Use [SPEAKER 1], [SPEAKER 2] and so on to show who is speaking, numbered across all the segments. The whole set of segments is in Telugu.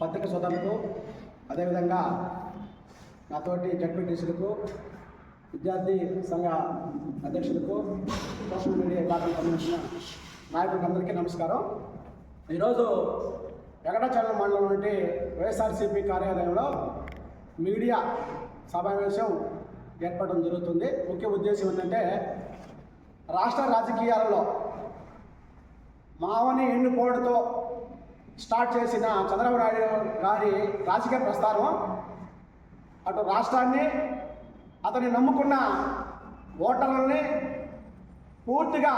[SPEAKER 1] పత్రిక సోదరులకు అదేవిధంగా నాతోటి జడ్పీటీసీలకు విద్యార్థి సంఘ అధ్యక్షులకు సోషల్ మీడియా విభాగం సంబంధించిన నాయకులందరికీ నమస్కారం. ఈరోజు వెంకటాచలం మండలం నుండి వైఎస్ఆర్సీపీ కార్యాలయంలో మీడియా సమావేశం ఏర్పడడం జరుగుతుంది. ముఖ్య ఉద్దేశం ఏంటంటే రాష్ట్ర రాజకీయాలలో మావని ఎన్నుకోవడంతో స్టార్ట్ చేసిన చంద్రబాబు నాయుడు గారి రాజకీయ ప్రస్థానం అటు రాష్ట్రాన్ని అతన్ని నమ్ముకున్న ఓటర్లని పూర్తిగా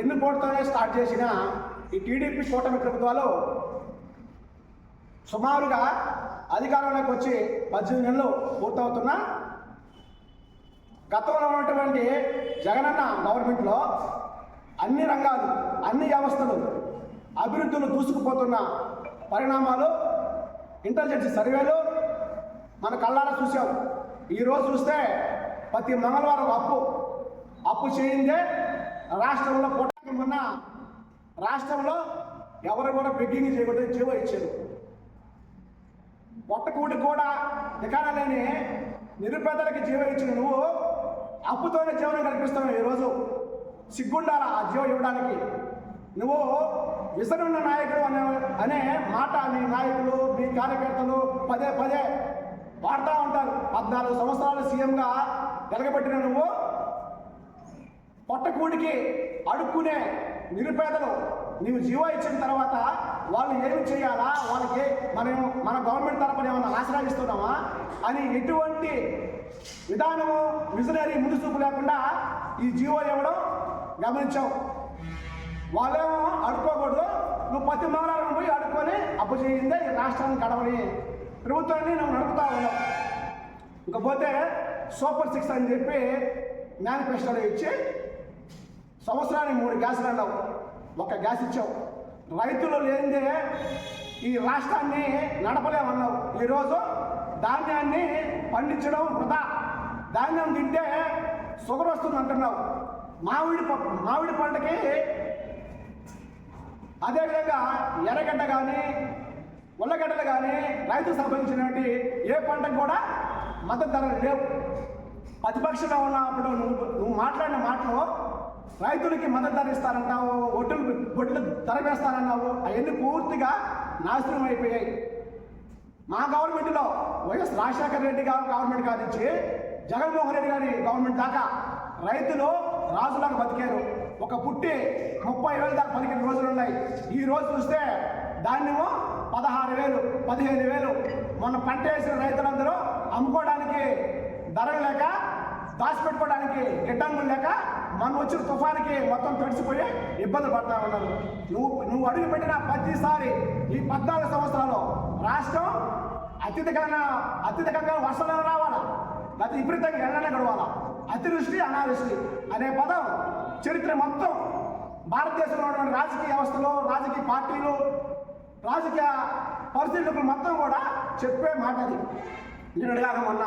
[SPEAKER 1] ఎన్నుకోవడంతోనే స్టార్ట్ చేసిన ఈ టీడీపీ కూటమి ప్రభుత్వాలు సుమారుగా అధికారంలోకి వచ్చి పద్దెనిమిది నెలలు పూర్తవుతున్నా. గతంలో ఉన్నటువంటి జగనన్న గవర్నమెంట్లో అన్ని రంగాలు అన్ని వ్యవస్థలు అభివృద్ధిలో దూసుకుపోతున్న పరిణామాలు ఇంటెలిజెన్స్ సర్వేలు మన కళ్ళారా చూసాం. ఈరోజు చూస్తే ప్రతి మంగళవారం అప్పు. అప్పు చేయిందే రాష్ట్రంలో పోటీ ఉన్న రాష్ట్రంలో ఎవరు కూడా బెగ్గింగ్ చేయకూడదు జీవో ఇచ్చారు. పొట్టకూడి కూడా దికాణ లేని నిరుపేదలకి జీవ ఇచ్చిన నువ్వు అప్పుతోనే జీవనం కల్పిస్తున్నావు ఈరోజు సిగ్గుండాలా ఆ జీవం ఇవ్వడానికి? నువ్వు విసరున్న నాయకుడు అనే అనే మాట మీ నాయకులు మీ కార్యకర్తలు పదే పదే వాడుతూ ఉంటారు. పద్నాలుగు సంవత్సరాలు సీఎంగా వెలగబెట్టిన నువ్వు పొట్టకూడికి అడుక్కునే నిరుపేదలు నీవు జీవో ఇచ్చిన తర్వాత వాళ్ళు ఏమి చేయాలా? వాళ్ళకి మనం మన గవర్నమెంట్ తరపున ఏమైనా ఆశ్రయిస్తున్నామా అని ఎటువంటి విధానము విజనరీ ముందుచూపు లేకుండా ఈ జీవో ఇవ్వడం గమనించావు. వాళ్ళేమో అడుక్కోకూడదు. నువ్వు ప్రతి మంగళవారం పోయి అడుక్కొని అప్పు చేయిందే ఈ రాష్ట్రాన్ని గడవని. ప్రభుత్వాన్ని నువ్వు నడుపుతా ఉన్నావు. ఇకపోతే సూపర్ సిక్స్ అని చెప్పి మేనిఫెస్టోలో ఇచ్చి సంవత్సరానికి మూడు గ్యాసులు అన్నావు. ఒక గ్యాస్ ఇచ్చావు. రైతులు లేనిదే ఈ రాష్ట్రాన్ని నడపలేమన్నావు. ఈరోజు ధాన్యాన్ని పండించడం వృధా. ధాన్యం తింటే షుగర్ వస్తుంది అంటున్నావు మామిడి ప- మామిడి పంటకి అదేవిధంగా ఎర్రగడ్డ కానీ ఉల్లగడ్డలు కానీ రైతుకు సంబంధించినటువంటి ఏ పంటకు కూడా మద్దతు ధర లేవు. ప్రతిపక్షంగా ఉన్నప్పుడు నువ్వు నువ్వు మాట్లాడిన మాటలు రైతులకి మద్దతు ధర ఇస్తారంటావు ఒడ్డులు ఒడ్లు ధర వేస్తారన్నావు అవన్నీ పూర్తిగా నాశనం అయిపోయాయి. మా గవర్నమెంట్లో వైఎస్ రాజశేఖర రెడ్డి గారు గవర్నమెంట్ కాదు ఇచ్చి జగన్మోహన్ రెడ్డి గారి గవర్నమెంట్ దాకా రైతులు రాజులాగా బతికారు. ఒక పుట్టి ముప్పై వేలు దాకా పదిహేను రోజులు ఉన్నాయి. ఈ రోజు చూస్తే ధాన్యము పదహారు వేలు పదిహేను వేలు. మొన్న పంట వేసిన రైతులందరూ అమ్ముకోవడానికి ధరలు లేక దాచిపెట్టుకోవడానికి గిడ్డంగులు లేక మనం వచ్చిన తుఫానికి మొత్తం తడిసిపోయి ఇబ్బందులు పడతా ఉన్నారు. నువ్వు నువ్వు అడుగు పెట్టిన ప్రతిసారి ఈ పద్నాలుగు సంవత్సరాలు రాష్ట్రం అత్యధికంగా అత్యధికంగా వర్షాలు రావాలా? లేకపోతే విపరీతంగా ఎండనే గడవాలా? అతివృష్టి అనావృష్టి అనే పదం చరిత్ర మొత్తం భారతదేశంలో ఉన్నటువంటి రాజకీయ వ్యవస్థలో రాజకీయ పార్టీలు రాజకీయ పరిస్థితులు మొత్తం కూడా చెప్పే మాట అది. నేను అడిగాక మొన్న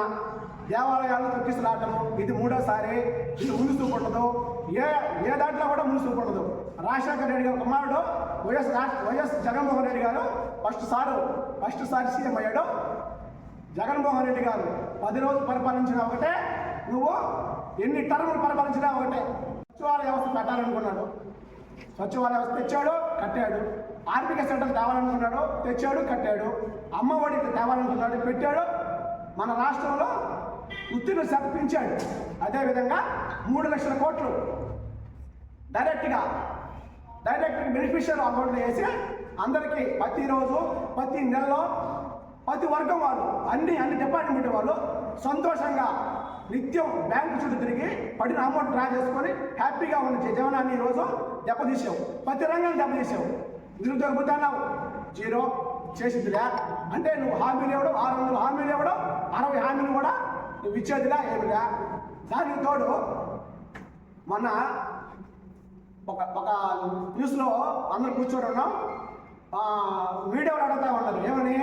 [SPEAKER 1] దేవాలయాలు తొక్కిసలాటము ఇది మూడోసారి ఇది మునుసుకుండదు ఏ ఏ దాంట్లో కూడా మునుసు పట్టదు రాజశేఖర రెడ్డి గారు కుమారుడు వైఎస్ వైఎస్ జగన్మోహన్ రెడ్డి గారు ఫస్ట్ సారు ఫస్ట్ సారి సీఎం అయ్యాడు. జగన్మోహన్ రెడ్డి గారు పది రోజులు పరిపాలించిన ఒకటే నువ్వు ఎన్ని టర్ములు పరిపాలించినా ఒకటే. సచివాలయ వ్యవస్థ పెట్టాలనుకున్నాడు. సచివాలయ వ్యవస్థ తెచ్చాడు కట్టాడు. ఆర్థిక సెంటర్ తేవాలనుకున్నాడు తెచ్చాడు కట్టాడు. అమ్మఒడికి తేవాలనుకున్నాడు పెట్టాడు. మన రాష్ట్రంలో ఉత్తీర్ణ శాతం పెంచాడు అదేవిధంగా మూడు లక్షల కోట్లు డైరెక్ట్గా డైరెక్ట్ బెనిఫిషియర్ అకౌంట్లో వేసి అందరికీ ప్రతిరోజు ప్రతి నెలలో ప్రతి వర్గం వాళ్ళు అన్ని అన్ని డిపార్ట్మెంట్ వాళ్ళు సంతోషంగా నిత్యం బ్యాంకు చుట్టూ తిరిగి పడిన అమౌంట్ డ్రా చేసుకొని హ్యాపీగా ఉన్న జీవనాన్ని ఈరోజు దెబ్బతీసావు. ప్రతి రంగం దెబ్బతీసావు. నిరుద్యోగ బుద్ధాన్నావు జీరో చేసిందిలే. అంటే నువ్వు హామీలు ఇవ్వడం ఆరు వందల హామీలు ఇవ్వడం అరవై హామీలు కూడా నువ్వు ఇచ్చేదిలా ఏమిలే. దానికి తోడు మొన్న ఒక ఒక న్యూస్లో అందరం కూర్చొని ఉన్నాం. వీడియోలు అడుగుతా ఉన్నారు ఏమని?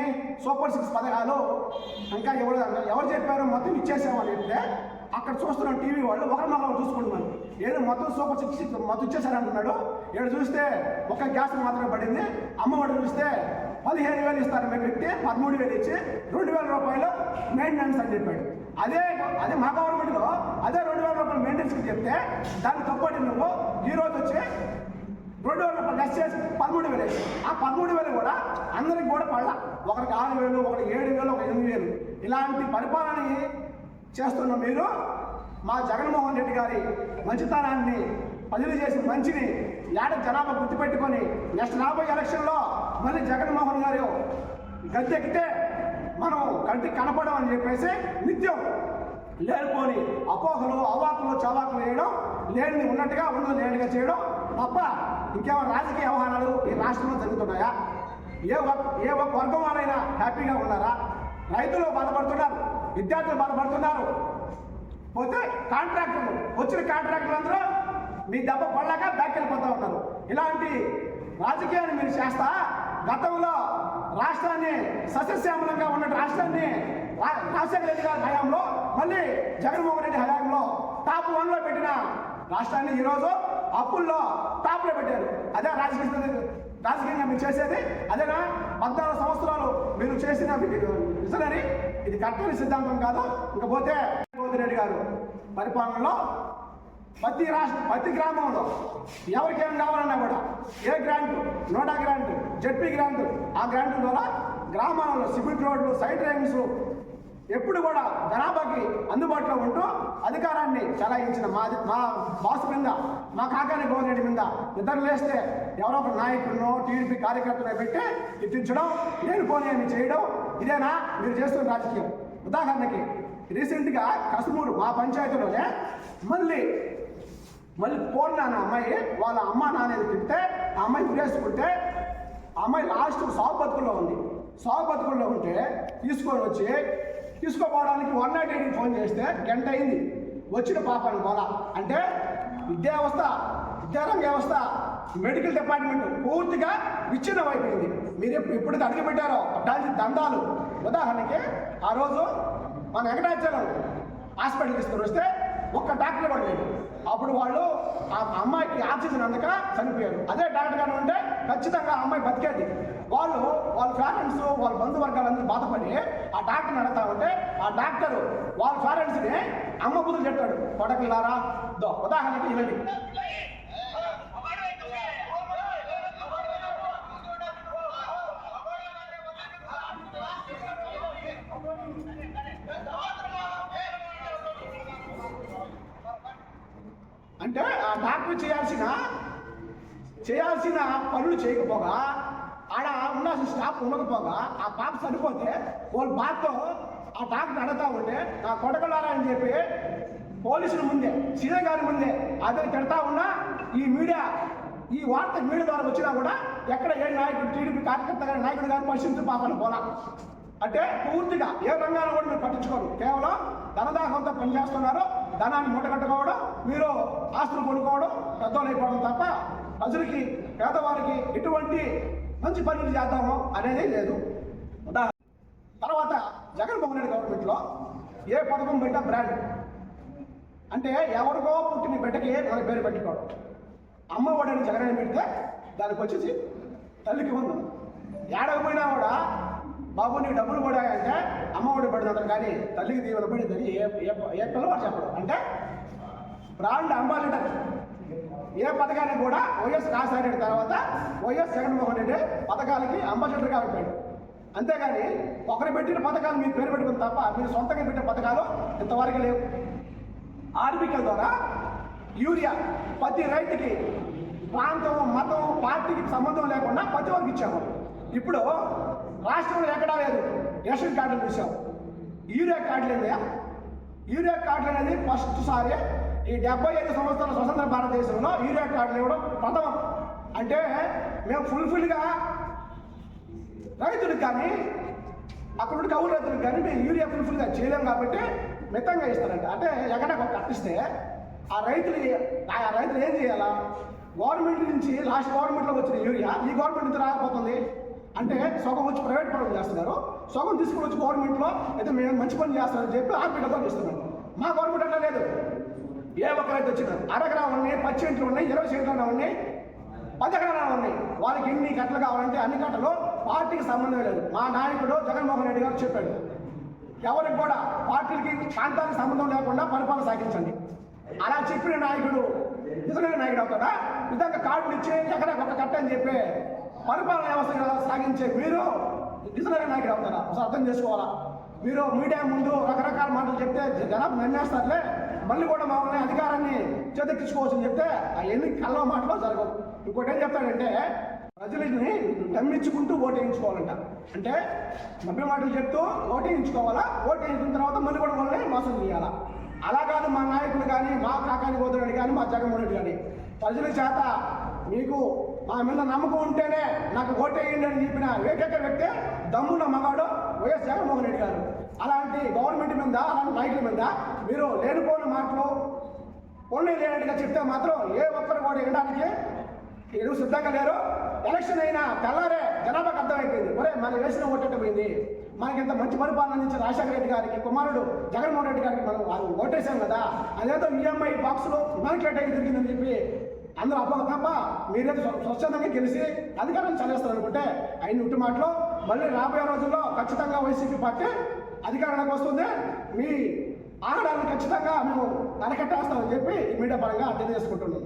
[SPEAKER 1] సూపర్ సిక్స్ పథకాలు. ఇంకా ఎవరు ఎవరు చెప్పారు మొత్తం ఇచ్చేసామని చెప్తే అక్కడ చూస్తున్న టీవీ వాళ్ళు ఒకరి మొక్కలు చూసుకుంటున్నారు. ఏదో మొత్తం సూపర్ సిక్స్ మొత్తం ఇచ్చేసారంటున్నాడు అంటున్నాడు చూస్తే ఒక గ్యాస్ మాత్రమే పడింది. అమ్మఒడి చూస్తే పదిహేను వేలు ఇస్తారు మేము వ్యక్తి పదమూడు వేలు ఇచ్చి రెండు వేల రూపాయలు మెయింటెనెన్స్ అని చెప్పాడు. అదే అదే మా గవర్నమెంట్లో అదే రెండు వేల రూపాయలు మెయింటెనెన్స్కి చెప్తే దాన్ని తప్పటి నువ్వు ఈ రోజు వచ్చి రెండు వేల లెస్ చేసి పదమూడు వేలు ఆ పదమూడు వేలు కూడా అందరికి కూడా పడలా. ఒకరికి ఆరు వేలు ఒకరికి ఏడు వేలు ఒక ఎనిమిది వేలు. ఇలాంటి పరిపాలన చేస్తున్న మీరు మా జగన్మోహన్ రెడ్డి గారి మంచితనాన్ని ప్రజలు చేసిన మంచిని ఏడ జనాభా గుర్తుపెట్టుకొని నెక్స్ట్ రాబోయే ఎలక్షన్లో మళ్ళీ జగన్మోహన్ గారు గద్దెక్కితే మనం కంటికి కనపడం అని చెప్పేసి నిత్యం లేనిపోని అపోహలు అవాకులు చవాకులు వేయడం లేనిది ఉన్నట్టుగా ఉన్నది లేనిగా చేయడం తప్ప ఇంకేమైనా రాజకీయ వ్యవహారాలు ఈ రాష్ట్రంలో జరుగుతున్నాయా? ఏ ఒక్క ఏ ఒక్క వర్గం వారైనా హ్యాపీగా ఉన్నారా? రైతులు బాధపడుతున్నారు విద్యార్థులు బాధపడుతున్నారు. పోతే కాంట్రాక్టర్లు వచ్చిన కాంట్రాక్టర్లు అందరూ మీ దెబ్బ పడలేక బ్యాక్ వెళ్ళిపోతూ ఉన్నారు. ఇలాంటి రాజకీయాన్ని మీరు చేస్తా గతంలో రాష్ట్రాన్ని సస్యశ్యామలంగా ఉన్న రాష్ట్రాన్ని రాజశేఖర రెడ్డి గారి హయాంలో మళ్ళీ జగన్మోహన్ రెడ్డి హయాంలో టాప్ వన్లో పెట్టిన రాష్ట్రాన్ని ఈరోజు అప్పుల్లో టాప్లో పెట్టారు. అదే రాజకీయ రాజకీయంగా మీరు చేసేది అదేనా? పద్నాలుగు సంవత్సరాలు మీరు చేసిన విజనరీ ఇది. కట్టని సిద్ధాంతం కాదు. ఇకపోతే జగన్మోహన్ రెడ్డి గారు పరిపాలనలో ప్రతి రాష్ట్ర ప్రతి గ్రామంలో ఎవరికి ఏం కావాలన్నా కూడా ఏ గ్రాంట్ నోటా గ్రాంట్ జెడ్పీ గ్రాంట్ ఆ గ్రాంట్ ద్వారా గ్రామాలలో సిమెంట్ రోడ్లు సైడ్ డ్రైన్స్ ఎప్పుడు కూడా జనాభాకి అందుబాటులో ఉంటూ అధికారాన్ని చలాయించిన మా మా బాస్ మీద మా కాకాని గోవింద్ మీద నిద్ర లేస్తే ఎవరో ఒక నాయకులను టీడీపీ కార్యకర్తలు పెట్టి ఇప్పించడం నేను పోనీ చేయడం ఇదేనా? మీరు చేస్తున్న రాజకీయం. ఉదాహరణకి రీసెంట్గా కసుమూరు మా పంచాయతీలోనే మళ్ళీ మళ్ళీ పూర్ణ నాన్న అమ్మాయి వాళ్ళ అమ్మ నాన్నది తింటే ఆ అమ్మాయి గురేసుకుంటే ఆ అమ్మాయి లాస్ట్ సాగు బతుకుల్లో ఉంది. సాగు బతుకుల్లో ఉంటే తీసుకొని వచ్చి తీసుకోపోవడానికి వన్ నాట్ ఎయిట్కి ఫోన్ చేస్తే గంట అయింది. వచ్చిన పాపను పోలా అంటే విద్యా వ్యవస్థ విద్యారంగ వ్యవస్థ మెడికల్ డిపార్ట్మెంట్ పూర్తిగా విచ్ఛిన్నం అయిపోయింది మీరు ఎప్పుడు ఎప్పుడు అడిగి పెట్టారో అట్లాంటి దందాలు. ఉదాహరణకి ఆ రోజు మన వెంకటాచలం హాస్పిటల్ తీసుకొని వస్తే ఒక్క డాక్టర్ కూడా లేదు అప్పుడు వాళ్ళు ఆ అమ్మాయికి ఆక్సిజన్ అందక చనిపోయారు. అదే డాక్టర్ గారు ఉంటే ఖచ్చితంగా ఆ అమ్మాయి బతికేది. వాళ్ళు వాళ్ళ పేరెంట్స్ వాళ్ళ బంధువర్గాలందరూ బాధపడి ఆ డాక్టర్ని అడుగుతా ఉంటే ఆ డాక్టర్ వాళ్ళ పేరెంట్స్ని అమ్మ బుద్ధులు చెప్తాడు. కొడకలారా ఉదాహరణకి ఇలాంటి డాక్టర్ చేయాల్సిన చేయాల్సిన పనులు చేయకపోగా ఆడ ఉండాల్సిన స్టాఫ్ ఉండకపోగా ఆ పాప చనిపోతే వాళ్ళ బాధతో ఆ డాక్టర్ అడుగుతా ఉంటే నా కొడకలారా అని చెప్పి పోలీసుల ముందే సీఎం గారి ముందే అదే తిడతా ఉన్నా ఈ మీడియా ఈ వార్త మీడియా ద్వారా వచ్చినా కూడా ఎక్కడ ఏ నాయకుడు టీడీపీ కార్యకర్త గారి నాయకుడు గారు పరిశీలించి పాపను పోలా. అంటే పూర్తిగా ఏ రంగాన్ని కూడా మీరు పట్టించుకోరు. కేవలం ధనదాహంతో పనిచేస్తున్నారు. ధనాన్ని మూటగట్టుకోవడం మీరు ఆస్తులు కొనుక్కోవడం పెద్దోళ్ళు అయిపోవడం తప్ప ప్రజలకి పేదవారికి ఎటువంటి మంచి పనులు చేద్దాము అనేది లేదు. ఉదాహరణ తర్వాత జగన్మోహన్ రెడ్డి గవర్నమెంట్లో ఏ పథకం బిడ్డ బ్రాండ్. అంటే ఎవరికో పుట్టిన బిడ్డకి దాని పేరు పెట్టుకోవడం. అమ్మ ఒడని జగన్ పెడితే దానికి వచ్చేసి తల్లికి ఉంది ఏడకపోయినా కూడా బాబు నీకు డబ్బులు కూడా అమ్మఒడి అమ్మ ఒడి కానీ తల్లికి దీవెన పడిందని ఏ ఏ పిల్లవాడు చెప్పడం. అంటే బ్రాండ్ అంబాలిటర్ ఏ పథకానికి కూడా వైఎస్ రాజశేఖర తర్వాత వైఎస్ జగన్మోహన్ రెడ్డి పథకాలకి అంబాసిడర్గా అయిపోయాడు అంతేగాని ఒకరు పెట్టిన పథకాలు మీరు పేరు పెట్టుకుని తప్ప మీరు సొంతంగా పెట్టిన పథకాలు ఇంతవరకు లేవు. ఆర్బికల్ ద్వారా యూరియా ప్రతి రైతుకి ప్రాంతం మతం పార్టీకి సంబంధం లేకుండా ప్రతి వరకు ఇచ్చాము. ఇప్పుడు రాష్ట్రంలో ఎక్కడా లేదు. రేషన్ కార్డులు చూసాం యూరియా కార్డులు ఏంటయ్యా యూరియా కార్డులు అనేది ఫస్ట్ సారి ఈ డెబ్బై ఐదు సంవత్సరాల స్వతంత్ర భారతదేశంలో యూరియా కార్డులు ఇవ్వడం ప్రథమం. అంటే మేము ఫుల్ఫిల్గా రైతులకు కానీ అక్కడ ఉండి కౌలు రైతులకు కానీ మేము యూరియా ఫుల్ఫిల్గా చేయలేం కాబట్టి మితంగా ఇస్తారంట. అంటే ఎక్కడ కట్టిస్తే ఆ రైతులు ఆ రైతులు ఏం చేయాలా? గవర్నమెంట్ నుంచి లాస్ట్ గవర్నమెంట్లో వచ్చిన యూరియా ఈ గవర్నమెంట్ నుంచి రాకపోతుంది. అంటే సగం వచ్చి ప్రైవేట్ పనులు చేస్తున్నారు. సగం తీసుకుని వచ్చి గవర్నమెంట్లో అయితే మేము మంచి పని చేస్తామని చెప్పి ఆర్పికతో ఇస్తున్నారు మా గవర్నమెంట్ అట్లా లేదు. ఏ ఒక్కరైతే వచ్చినారు వచ్చినా ఉన్నాయి పచ్చి ఇంట్లో ఉన్నాయి ఇరవై సెంట్లు ఉన్నాయి పది ఎకరాలు ఉన్నాయి. వాళ్ళకి ఎన్ని కట్టలు కావాలంటే అన్ని కట్టలు పార్టీకి సంబంధం లేదు. మా నాయకుడు జగన్మోహన్ రెడ్డి గారు చెప్పాడు. ఎవరికి కూడా పార్టీలకి ప్రాంతానికి సంబంధం లేకుండా పరిపాలన సాగించండి. అలా చెప్పిన నాయకుడు నిజమైన నాయకుడు అవుతాడా? విధంగా కార్డులు ఇచ్చి ఎక్కడ ఒక కట్ట అని చెప్పి పరిపాలన వ్యవస్థ సాగించే మీరు నిజమైన నాయకుడు అవుతారా? ఒకసారి అర్థం చేసుకోవాలా? మీరు మీడియా ముందు రకరకాల మాటలు చెప్తే జనాభా నమ్మేస్తారులే. మళ్ళీ కూడా మమ్మల్ని అధికారాన్ని చేతెక్కించుకోవచ్చని చెప్తే అవన్నీ కళ్ళ మాటలో జరగవు. ఇంకోటి ఏం చెప్తాడంటే ప్రజలని నమ్మించుకుంటూ ఓటేయించుకోవాలంట. అంటే నమ్మే మాటలు చెప్తూ ఓటేయించుకోవాలా? ఓటేయించిన తర్వాత మళ్ళీ కూడా వాళ్ళని మోసం చేయాలా? అలా కాదు మా నాయకులు కానీ మా కాకాని గోదరుడు కానీ మా జగన్మోహన్ రెడ్డి కానీ ప్రజల చేత మీకు మా మీద నమ్మకం ఉంటేనే నాకు ఓటేయండి అని చెప్పిన ఏకైక వ్యక్తి దమ్మున్న మగాడు వైఎస్ జగన్మోహన్ రెడ్డి గారు. అలాంటి గవర్నమెంట్ మీద అలాంటి నాయకుల మీద మీరు లేనిపోని మాటలు పొన్ను లేనట్టుగా చెప్తే మాత్రం ఏ ఒక్కరు కూడా వినడానికి మీరు సిద్ధంగా లేరు. ఎలక్షన్ అయినా తెల్లారే జనాభాకి అర్థమైపోయింది. ఒరే మన వేసిన ఓటేట పోయింది? మనకి ఇంత మంచి పరిపాలన అందించిన రాజశేఖర రెడ్డి గారికి కుమారుడు జగన్మోహన్ రెడ్డి గారికి మనం ఓటేసాం కదా. అదేదో ఈఎంఐ బాక్స్లో ఇమానిట్లేట్ అయ్యి తిరిగిందని చెప్పి అందరూ అబ్బా తప్ప మీరేదో స్వచ్ఛందంగా గెలిచి అధికారం చదివేస్తారు అనుకుంటే అయిన ఉట్టి మాటలో మళ్ళీ రాబోయే రోజుల్లో ఖచ్చితంగా వైసీపీ పార్టీ అధికారంలోకి వస్తుంది. మీ ఆగడాన్ని ఖచ్చితంగా మేము అరకట్టేస్తామని చెప్పి మీడియా పరంగా తెలియజేసుకుంటున్నాం.